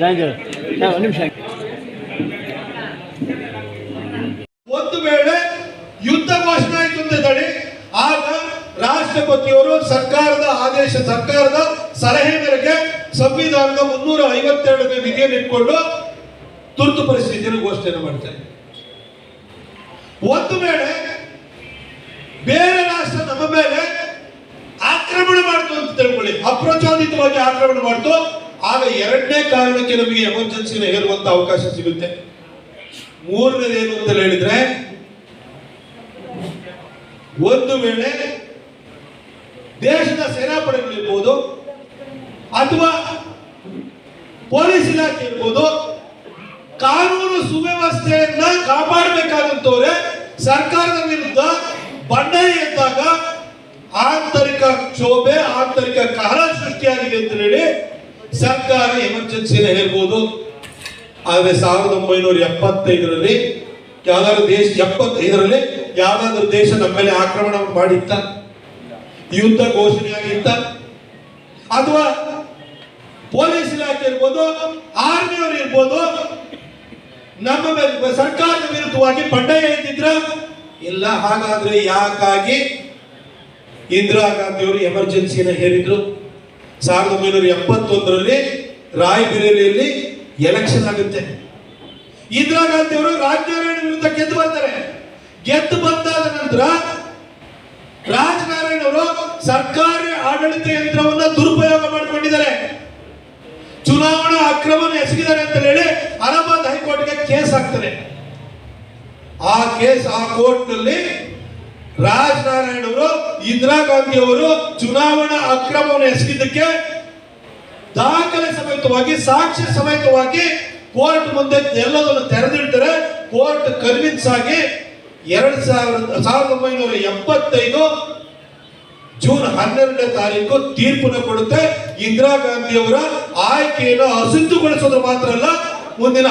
Sir ಒಂದು ನಿಮಿಷ. ಒಂದು ವೇಳೆ ಯುದ್ಧ ಘೋಷಣೆ ಆಯ್ತು ಅಂತ ಹೇಳಿ, ಆಗ ರಾಷ್ಟ್ರಪತಿಯವರು ಸರ್ಕಾರದ ಆದೇಶ ಸರ್ಕಾರದ ಸಲಹೆ ಮೇರೆಗೆ ಸಂವಿಧಾನದ ಮುನ್ನೂರ ಐವತ್ತೆರಡನೇ ವಿಧಿಯನ್ನು ಇಟ್ಕೊಂಡು ತುರ್ತು ಪರಿಸ್ಥಿತಿಯನ್ನು ಘೋಷಣೆ ಮಾಡ್ತಾರೆ. ಒಂದು ವೇಳೆ ಬೇರೆ ರಾಷ್ಟ್ರ ನಮ್ಮ ಮೇಲೆ ಆಕ್ರಮಣ ಮಾಡ್ತು ಅಂತ ತಿಳ್ಕೊಳ್ಳಿ. ಅಪ್ರಚೋದಿತವಾಗಿ ಆಕ್ರಮಣ ಮಾಡ್ತು. ಆಗ ಎರಡನೇ ಕಾರಣಕ್ಕೆ ನಮಗೆ ಎಮರ್ಜೆನ್ಸಿನ ಹೇರುವಂತ ಅವಕಾಶ ಸಿಗುತ್ತೆ. ಮೂರನೇದು ಏನು ಅಂತ ಹೇಳಿದ್ರೆ, ಒಂದು ವೇಳೆ ದೇಶದ ಸೇನಾಪಡೆಗಳಿರ್ಬೋದು ಅಥವಾ ಪೊಲೀಸ್ ಇಲಾಖೆ ಇರ್ಬೋದು, ಕಾನೂನು ಸುವ್ಯವಸ್ಥೆಯನ್ನ ಕಾಪಾಡಬೇಕಾದಂತವ್ರೆ ಸರ್ಕಾರದ ವಿರುದ್ಧ ಬಂಡಾಯ ಎದ್ದಾಗ ಆಂತರಿಕ ಕ್ಷೋಭೆ, ಆಂತರಿಕ ಕಹಳ ಸೃಷ್ಟಿಯಾಗಿದೆ ಅಂತ ಹೇಳಿ ಸರ್ಕಾರ ಎಮರ್ಜೆನ್ಸಿನ ಹೇಳ್ಬೋದು. ಆದರೆ ಸಾವಿರದ ಒಂಬೈನೂರ ಎಪ್ಪತ್ತೈದರಲ್ಲಿ, ಯಾವ್ದಾದ್ರು ದೇಶ, ಎಪ್ಪತ್ತೈದರಲ್ಲಿ ಯಾವ್ದಾದ್ರು ದೇಶ ನಮ್ಮ ಮೇಲೆ ಆಕ್ರಮಣ ಮಾಡಿತ್ತ? ಯುದ್ಧ ಘೋಷಣೆ ಆಗಿತ್ತ ಅಥವಾ ಪೊಲೀಸ್ ಇಲಾಖೆ ಇರ್ಬೋದು, ಆರ್ಮಿಯವರು ಇರ್ಬೋದು, ನಮ್ಮ ಮೇಲೆ, ಸರ್ಕಾರದ ವಿರುದ್ಧವಾಗಿ ಬಂಡಾಯ ಎದ್ದಿದ್ರ ಇಲ್ಲ, ಹಾಗಾದ್ರೆ ಯಾಕಾಗಿ ಇಂದಿರಾ ಗಾಂಧಿಯವರು ಎಮರ್ಜೆನ್ಸಿನ ಹೇರಿದ್ರು ಸಾವಿರದ ಒಂಬೈನೂರ ಎಪ್ಪತ್ತೊಂದರಲ್ಲಿ ರಾಯ್ಬರೇಲಿಯಲ್ಲಿ ಎಲೆಕ್ಷನ್ ಆಗುತ್ತೆ. ಇಂದಿರಾ ಗಾಂಧಿ ಅವರು ರಾಜನಾರಾಯಣ ವಿರುದ್ಧ ಗೆದ್ದು ಬರ್ತಾರೆ ಗೆದ್ದು ಬಂದಾದ ನಂತರ ರಾಜನಾರಾಯಣ ಅವರು ಸರ್ಕಾರಿ ಆಡಳಿತ ಯಂತ್ರವನ್ನ ದುರುಪಯೋಗ ಮಾಡಿಕೊಂಡಿದ್ದಾರೆ. ಚುನಾವಣಾ ಅಕ್ರಮವನ್ನು ಎಸಗಿದ್ದಾರೆ ಅಂತ ಹೇಳಿ ಅಲಹಾಬಾದ್ ಹೈಕೋರ್ಟ್ಗೆ ಕೇಸ್ ಹಾಕ್ತಾರೆ. ಆ ಕೇಸ್ ಆ ಕೋರ್ಟ್ನಲ್ಲಿ ರಾಜನಾರಾಯಣ ಅವರು ಇಂದಿರಾ ಗಾಂಧಿ ಅವರು ಚುನಾವಣಾ ಅಕ್ರಮವನ್ನು ಎಸಗಿದ್ದಕ್ಕೆ ದಾಖಲೆ ಸಮೇತವಾಗಿ, ಸಾಕ್ಷ್ಯ ಸಮೇತವಾಗಿ ಕೋರ್ಟ್ ಮುಂದೆ ಎಲ್ಲದನ್ನು ತೆರೆದಿಡ್ತಾರೆ. ಕೋರ್ಟ್ ಕನ್ವಿನ್ಸ್ ಆಗಿ ಎರಡ್ ಸಾವಿರದ ಸಾವಿರದ ಒಂಬೈನೂರ ಎಪ್ಪತ್ತೈದು ಜೂನ್ ಹನ್ನೆರಡನೇ ತಾರೀಕು ತೀರ್ಪನ್ನು ಕೊಡುತ್ತೆ. ಇಂದಿರಾ ಗಾಂಧಿ ಅವರ ಆಯ್ಕೆಯನ್ನು ಅಸಿದ್ಧಗೊಳಿಸೋದು ಮಾತ್ರ ಅಲ್ಲ, ಮುಂದಿನ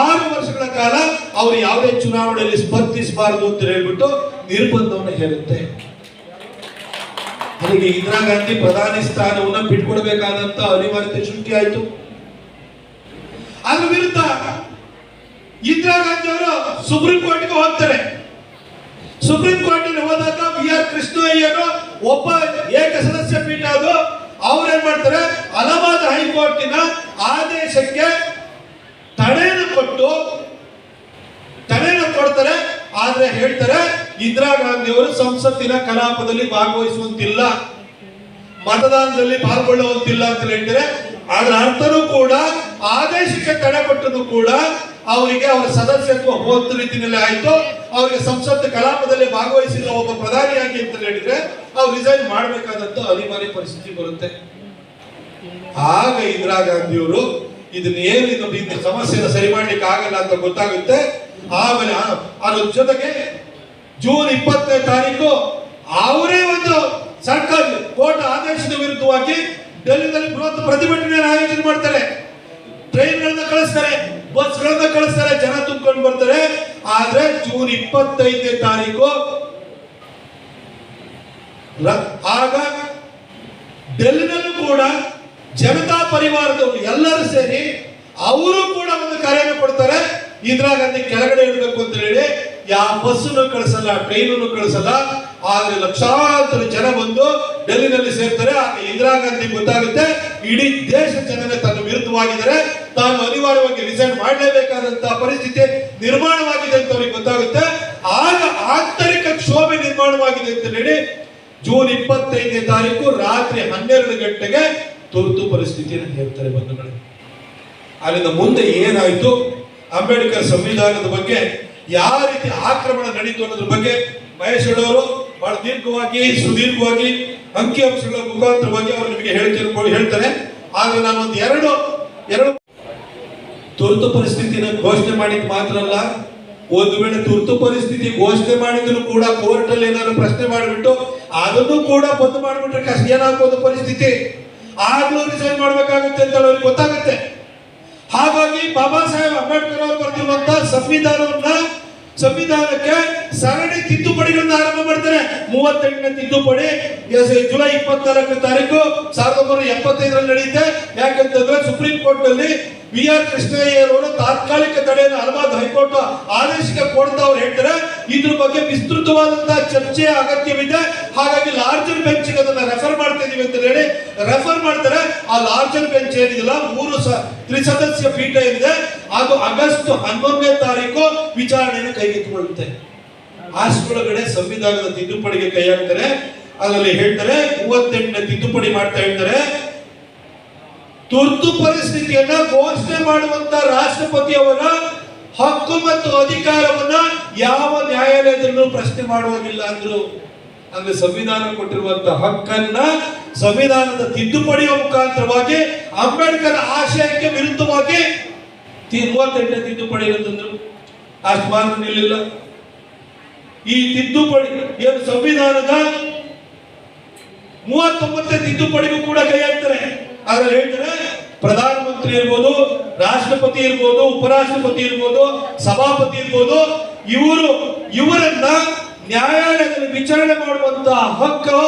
ಆರು ವರ್ಷಗಳ ಕಾಲ ಅವರು ಯಾವುದೇ ಚುನಾವಣೆಯಲ್ಲಿ ಸ್ಪರ್ಧಿಸಬಾರದು ಅಂತ ಹೇಳ್ಬಿಟ್ಟು ನಿರ್ಬಂಧವನ್ನು ಹೇರುತ್ತೆ ಅವರಿಗೆ ಇಂದಿರಾ ಗಾಂಧಿ ಪ್ರಧಾನಿ ಸ್ಥಾನವನ್ನು ಬಿಟ್ಕೊಡ್ಬೇಕಾದಂತ ಅನಿವಾರ್ಯತೆ ಸೃಷ್ಟಿ ಆಯಿತು. ಅದ್ರ ವಿರುದ್ಧ ಇಂದಿರಾ ಗಾಂಧಿ ಅವರು ಸುಪ್ರೀಂ ಕೋರ್ಟ್ಗೆ ಹೋಗ್ತಾರೆ. ಸುಪ್ರೀಂ ಕೋರ್ಟಿಗೆ ಹೋದಾಗ ಬಿ ಆರ್ ಕೃಷ್ಣಯ್ಯರು ಒಬ್ಬ ಏಕ ಸದಸ್ಯ ಪೀಠ ಅದು. ಅವ್ರೇನ್ ಮಾಡ್ತಾರೆ? ಅಲಹಾಬಾದ್ ಹೈಕೋರ್ಟಿನ ಆದೇಶಕ್ಕೆ ತಡೆಯನ್ನು ಕೊಟ್ಟು, ತಡೆಯನ್ನು ಕೊಡ್ತಾರೆ. ಆದ್ರೆ ಹೇಳ್ತಾರೆ ಇಂದಿರಾ ಗಾಂಧಿ ಅವರು ಸಂಸತ್ತಿನ ಕಲಾಪದಲ್ಲಿ ಭಾಗವಹಿಸುವಂತಿಲ್ಲ, ಮತದಾನದಲ್ಲಿ ಪಾಲ್ಗೊಳ್ಳುವಂತಿಲ್ಲ ಅಂತ ಹೇಳ್ತಾರೆ. ಅದರ ಅರ್ಥನೂ ಕೂಡ, ಆದೇಶಕ್ಕೆ ತಡೆ ಕೊಟ್ಟದ್ದು ಕೂಡ ಅವರಿಗೆ ಅವರ ಸದಸ್ಯತ್ವ ಹೋದ ರೀತಿಯಲ್ಲಿ ಆಯ್ತು. ಅವರಿಗೆ ಸಂಸತ್ ಕಲಾಪದಲ್ಲಿ ಭಾಗವಹಿಸಿದ ಒಬ್ಬ ಪ್ರಧಾನಿಯಾಗಿ ಅಂತ ಹೇಳಿದ್ರೆ, ಅವ್ರು ರಿಸೈನ್ ಮಾಡಬೇಕಾದಂತ ಅನಿವಾರ್ಯ ಪರಿಸ್ಥಿತಿ ಬರುತ್ತೆ. ಆಗ ಇಂದಿರಾ ಗಾಂಧಿಯವರು ಇದನ್ನ ಏನು ಸಮಸ್ಯೆ ಸರಿ ಮಾಡ್ಲಿಕ್ಕೆ ಆಗಲ್ಲ ಅಂತ ಗೊತ್ತಾಗುತ್ತೆ. ಆಮೇಲೆ ಅದ್ರ ಜೊತೆಗೆ ಜೂನ್ ಇಪ್ಪತ್ತನೇ ತಾರೀಕು ಅವರೇ ಒಂದು ಸರ್ಕಾರ, ಕೋರ್ಟ್ ಆದೇಶದ ವಿರುದ್ಧವಾಗಿ ಡೆಲ್ಲಿನಲ್ಲಿ ಬೃಹತ್ ಪ್ರತಿಭಟನೆ ಆಯೋಜನೆ ಮಾಡ್ತಾರೆ. ಟ್ರೈನ್ಗಳನ್ನ ಕಳಿಸ್ತಾರೆ, ಬಸ್ಗಳನ್ನ ಕಳಿಸ್ತಾರೆ, ಜನ ತುಂಬಿಕೊಂಡು ಬರ್ತಾರೆ. ಆದ್ರೆ ಜೂನ್ ಇಪ್ಪತ್ತೈದನೇ ತಾರೀಕು ಆಗ ಡೆಲ್ಲಿನಲ್ಲೂ ಕೂಡ ಜನತಾ ಪರಿವಾರದವರು ಎಲ್ಲರೂ ಸೇರಿ ಅವರು ಕೂಡ ಒಂದು ಕರೆಯನ್ನು ಕೊಡ್ತಾರೆ. ಇಂದಿರಾ ಕೆಳಗಡೆ ಇಡಬೇಕು ಅಂತ ಹೇಳಿ ಯಾವ ಬಸ್ಸನ್ನು ಕಳಿಸಲ್ಲ, ಟ್ರೈನನ್ನು ಕಳಿಸಲ್ಲ, ಆದ್ರೆ ಲಕ್ಷಾಂತರ ಜನ ಬಂದು ಡೆಲ್ಲಿನಲ್ಲಿ ಸೇರ್ತಾರೆ. ಆಗ ಇಂದಿರಾ ಗಾಂಧಿ ಗೊತ್ತಾಗುತ್ತೆ, ಇಡೀ ದೇಶ ಜನರೇ ತನ್ನ ವಿರುದ್ಧವಾಗಿದ್ದಾರೆ. ತಾನು ಅನಿವಾರ್ಯವಾಗಿ ರಿಸೈನ್ ಮಾಡಲೇಬೇಕಾದಂತಹ ಪರಿಸ್ಥಿತಿ ನಿರ್ಮಾಣವಾಗಿದೆ ಅಂತ ಅವ್ರಿಗೆ ಗೊತ್ತಾಗುತ್ತೆ. ಆಗ ಆಂತರಿಕ ಕ್ಷೋಭೆ ನಿರ್ಮಾಣವಾಗಿದೆ ಅಂತ ಹೇಳಿ ಜೂನ್ ಇಪ್ಪತ್ತೈದನೇ ತಾರೀಕು ರಾತ್ರಿ ಹನ್ನೆರಡು ಗಂಟೆಗೆ ತುರ್ತು ಪರಿಸ್ಥಿತಿಯನ್ನು ಹೇಳ್ತಾರೆ ಬಂಧುಗಳು. ಅಲ್ಲಿಂದ ಮುಂದೆ ಏನಾಯ್ತು? ಅಂಬೇಡ್ಕರ್ ಸಂವಿಧಾನದ ಬಗ್ಗೆ ಯಾವ ರೀತಿ ಆಕ್ರಮಣ ನಡೀತು ಅನ್ನೋದ್ರ ಬಗ್ಗೆ ಮಹೇಶ್ ಅವರು ಬಹಳ ದೀರ್ಘವಾಗಿ, ಸುದೀರ್ಘವಾಗಿ, ಅಂಕಿ ಅಂಕಿಅಂಶಗಳ ಮುಖಾಂತರವಾಗಿ ಅವರು ನಿಮಗೆ ಹೇಳ್ತಿರ್ಬೋದು ಹೇಳ್ತಾರೆ. ಆದ್ರೆ ನಾನು ಒಂದು ಎರಡು ಎರಡು ತುರ್ತು ಪರಿಸ್ಥಿತಿನ ಘೋಷಣೆ ಮಾಡಿದ್ ಮಾತ್ರ ಅಲ್ಲ. ಒಂದು ವೇಳೆ ತುರ್ತು ಪರಿಸ್ಥಿತಿ ಘೋಷಣೆ ಮಾಡಿದ್ರು ಕೂಡ ಕೋರ್ಟ್ ಅಲ್ಲಿ ಏನಾದ್ರು ಪ್ರಶ್ನೆ ಮಾಡಿಬಿಟ್ಟು ಅದನ್ನು ಕೂಡ ಬಂದ್ ಮಾಡಿಬಿಟ್ರೆ ಕಷ್ಟ ಏನಾಗ್ಬೋದು ಪರಿಸ್ಥಿತಿ? ಆಗ್ಲೂ ರಿಸೈನ್ ಮಾಡ್ಬೇಕಾಗುತ್ತೆ ಅಂತ ಅವ್ರಿಗೆ ಗೊತ್ತಾಗುತ್ತೆ. ಹಾಗಾಗಿ ಬಾಬಾ ಸಾಹೇಬ್ ಅಂಬೇಡ್ಕರ್ ಅವರು ಬರೆದಿರುವಂತಹ ಸಂವಿಧಾನವನ್ನ ಸಂವಿಧಾನಕ್ಕೆ ಸರಣಿ ತಿದ್ದುಪಡಿಗಳನ್ನ ಆರಂಭ ಮಾಡ್ತಾರೆ. ಮೂವತ್ತೆಂಟನೇ ತಿದ್ದುಪಡಿ ಜುಲೈ ಇಪ್ಪತ್ನಾಲ್ಕನೇ ತಾರೀಕು ಸಾವಿರದ ಒಂಬೈನೂರ ಎಪ್ಪತ್ತೈದರಲ್ಲಿ ನಡೆಯುತ್ತೆ. ಯಾಕಂತಂದ್ರೆ ಸುಪ್ರೀಂ ಕೋರ್ಟ್ನಲ್ಲಿ ಬಿ ಆರ್ ಕೃಷ್ಣಯ್ಯರವರು ತಾತ್ಕಾಲಿಕ ತಡೆಯನ್ನು ಅಲಹಾಬಾದ್ ಹೈಕೋರ್ಟ್ ಆದೇಶಕ್ಕೆ ಕೊಡ್ತಾ ಅವ್ರು ಹೇಳ್ತಾರೆ. ಇದ್ರ ಬಗ್ಗೆ ವಿಸ್ತೃತವಾದಂತಹ ಚರ್ಚೆ ಅಗತ್ಯವಿದೆ. ಹಾಗಾಗಿ ಲಾರ್ಜರ್ ಬೆಂಚ್ ಅದನ್ನ ರೆಫರ್ ಮಾಡ್ತಾ ಇದೀವಿ ಅಂತ ಹೇಳಿ ರೆಫರ್ ಮಾಡ್ತಾರೆ. ಆ ಲಾರ್ಜರ್ ಬೆಂಚ್ ಏನಿದೆಯಲ್ಲ, ಮೂರು ತ್ರಿಸದಸ್ಯ ಪೀಠ ಏನಿದೆ ಅದು ಆಗಸ್ಟ್ ಹನ್ನೊಂದನೇ ತಾರೀಕು ವಿಚಾರಣೆಯನ್ನು ಕೈಗೆತ್ತಿಕೊಳ್ಳುತ್ತೆ. ಅಷ್ಟರೊಳಗಡೆ ಸಂವಿಧಾನದ ತಿದ್ದುಪಡಿಗೆ ಕೈ ಹಾಕ್ತಾರೆ. ಅದರಲ್ಲಿ ಹೇಳ್ತಾರೆ, ಮೂವತ್ತೆಂಟನೇ ತಿದ್ದುಪಡಿ ಮಾಡ್ತಾ ಹೇಳ್ತಾರೆ ತುರ್ತು ಪರಿಸ್ಥಿತಿಯನ್ನ ಘೋಷಣೆ ಮಾಡುವಂತ ರಾಷ್ಟ್ರಪತಿಯವರ ಹಕ್ಕು ಮತ್ತು ಅಧಿಕಾರವನ್ನ ಯಾವ ನ್ಯಾಯಾಲಯದಲ್ಲೂ ಪ್ರಶ್ನೆ ಮಾಡುವುದಿಲ್ಲ ಅಂದ್ರು. ಅಂದ್ರೆ ಸಂವಿಧಾನ ಕೊಟ್ಟಿರುವಂತ ಹಕ್ಕನ್ನ ಸಂವಿಧಾನದ ತಿದ್ದುಪಡಿಯ ಮುಖಾಂತರವಾಗಿ ಅಂಬೇಡ್ಕರ್ ಆಶಯಕ್ಕೆ ವಿರುದ್ಧವಾಗಿ ಮೂವತ್ತೆಂಟನೇ ತಿದ್ದುಪಡಿ ಅಂತಂದ್ರು ಅಷ್ಟು ಮಾತ್ರ ನಿಲ್ಲಿಲ್ಲ. ಈ ತಿದ್ದುಪಡಿ, ಏನು ಸಂವಿಧಾನದ ಮೂವತ್ತೊಂಬತ್ತನೇ ತಿದ್ದುಪಡಿಗೂ ಕೂಡ ಕೈ ಹಾಕ್ತಾರೆ. ಅದ್ರಲ್ಲಿ ಹೇಳ್ತಾರೆ, ಪ್ರಧಾನಮಂತ್ರಿ ಇರ್ಬೋದು, ರಾಷ್ಟ್ರಪತಿ ಇರ್ಬೋದು, ಉಪರಾಷ್ಟ್ರಪತಿ ಇರ್ಬೋದು, ಸಭಾಪತಿ ಇರ್ಬೋದು, ಇವರು, ಇವರನ್ನ ನ್ಯಾಯಾಲಯದಲ್ಲಿ ವಿಚಾರಣೆ ಮಾಡುವಂತ ಹಕ್ಕು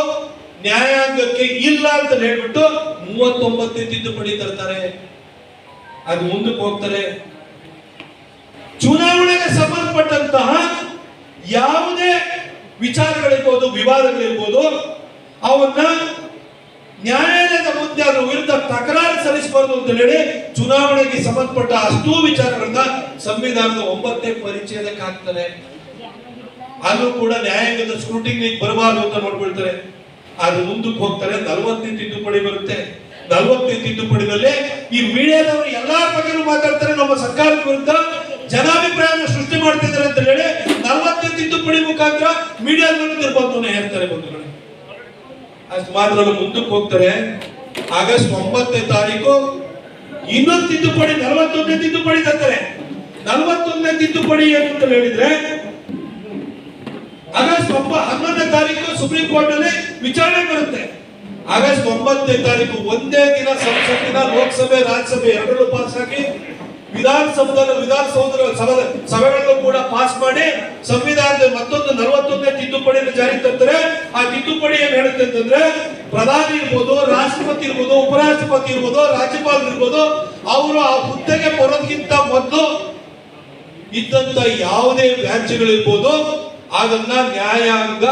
ನ್ಯಾಯಾಂಗಕ್ಕೆ ಇಲ್ಲ ಅಂತ ಹೇಳ್ಬಿಟ್ಟು ಮೂವತ್ತೊಂಬತ್ತನೇ ತಿದ್ದುಪಡಿ ತರ್ತಾರೆ. ಅದು ಮುಂದಕ್ಕೆ ಹೋಗ್ತಾರೆ. ಚುನಾವಣೆಗೆ ಸಂಬಂಧಪಟ್ಟಂತಹ ಯಾವುದೇ ವಿಚಾರಗಳಿರ್ಬೋದು, ವಿವಾದಗಳಿರ್ಬೋದು, ಅವನ್ನ ನ್ಯಾಯಾಲಯದ ಮುಂದೆ ಅದರ ವಿರುದ್ಧ ತಕರಾರು ಸಲ್ಲಿಸಬಾರದು ಅಂತ ಹೇಳಿ ಚುನಾವಣೆಗೆ ಸಂಬಂಧಪಟ್ಟ ಅಷ್ಟೂ ವಿಚಾರಗಳನ್ನ ಸಂವಿಧಾನದ ಒಂಬತ್ತನೇ ಪರಿಚಯದಕ್ಕೆ ಹಾಕ್ತಾರೆ. ಅಲ್ಲೂ ಕೂಡ ನ್ಯಾಯಾಂಗದ ಸ್ಕ್ರೂಟಿಂಗ್ ಬರಬಾರದು ಅಂತ ನೋಡ್ಕೊಳ್ತಾರೆ. ಅದು ಮುಂದಕ್ಕೆ ಹೋಗ್ತಾರೆ ನಲವತ್ತನೇ ತಿದ್ದುಪಡಿ ಬರುತ್ತೆ. ನಲವತ್ತನೇ ತಿದ್ದುಪಡಿನಲ್ಲಿ ಈ ಮೀಡಿಯಾದವರು ಎಲ್ಲಾ ಬಗ್ಗೆನೂ ಮಾತಾಡ್ತಾರೆ. ನಮ್ಮ ಸರ್ಕಾರದ ವಿರುದ್ಧ ಜನಾಭಿಪ್ರಾಯವನ್ನು ಸೃಷ್ಟಿ ಮಾಡ್ತಿದ್ದಾರೆ ಅಂತ ಹೇಳಿ ನಲವತ್ತನೇ ತಿದ್ದುಪಡಿ ಮುಖಾಂತರ ಮೀಡಿಯಾದ ನಿರ್ಬಂಧವನ್ನು ಹೇಳ್ತಾರೆ ಬಂಧುಗಳು. ಅಷ್ಟು ಮಾತ್ರ ಮುಂದಕ್ಕೆ ಹೋಗ್ತಾರೆ. ಆಗಸ್ಟ್ ಒಂಬತ್ತನೇ ತಾರೀಕು ಇನ್ನೊಂದು ತಿದ್ದುಪಡಿ, ನಲವತ್ತೊಂದನೇ ತಿದ್ದುಪಡಿ ತರ್ತಾರೆ. ನಲವತ್ತೊಂದನೇ ತಿದ್ದುಪಡಿ ಏನು ಅಂತ ಹೇಳಿದ್ರೆ, ಆಗಸ್ಟ್ ಒಂಬತ್ತು ಹನ್ನೊಂದನೇ ತಾರೀಕು ಸುಪ್ರೀಂ ಕೋರ್ಟ್ನಲ್ಲಿ ವಿಚಾರಣೆ ಬರುತ್ತೆ. ಆಗಸ್ಟ್ ಒಂಬತ್ತನೇ ತಾರೀಕು ಒಂದೇ ದಿನ ಸಂಸತ್ತಿನ ಲೋಕಸಭೆ, ರಾಜ್ಯಸಭೆ ಎರಡರಲ್ಲೂ ಪಾಸ್ ಆಗಿ ವಿಧಾನಸೌಧದ ವಿಧಾನಸೌಧ ಸಭೆ ಸಭೆಗಳನ್ನು ಕೂಡ ಪಾಸ್ ಮಾಡಿ ಸಂವಿಧಾನದ ಮತ್ತೊಂದು ನಲವತ್ತೊಂದನೇ ತಿದ್ದುಪಡಿಯನ್ನು ಜಾರಿ ತರ್ತಾರೆ ಆ ತಿದ್ದುಪಡಿ ಏನ್ ಹೇಳುತ್ತೆ ಅಂತಂದ್ರೆ ಪ್ರಧಾನಿ ಇರ್ಬೋದು, ರಾಷ್ಟ್ರಪತಿ ಇರ್ಬೋದು, ಉಪರಾಷ್ಟ್ರಪತಿ ಇರ್ಬೋದು, ರಾಜ್ಯಪಾಲರು ಇರ್ಬೋದು, ಅವರು ಆ ಹುದ್ದೆಗೆ ಬರೋದಕ್ಕಿಂತ ಮೊದಲು ಇದ್ದಂತ ಯಾವುದೇ ವ್ಯಾಜ್ಯಗಳಿರ್ಬೋದು ಅದನ್ನ ನ್ಯಾಯಾಂಗ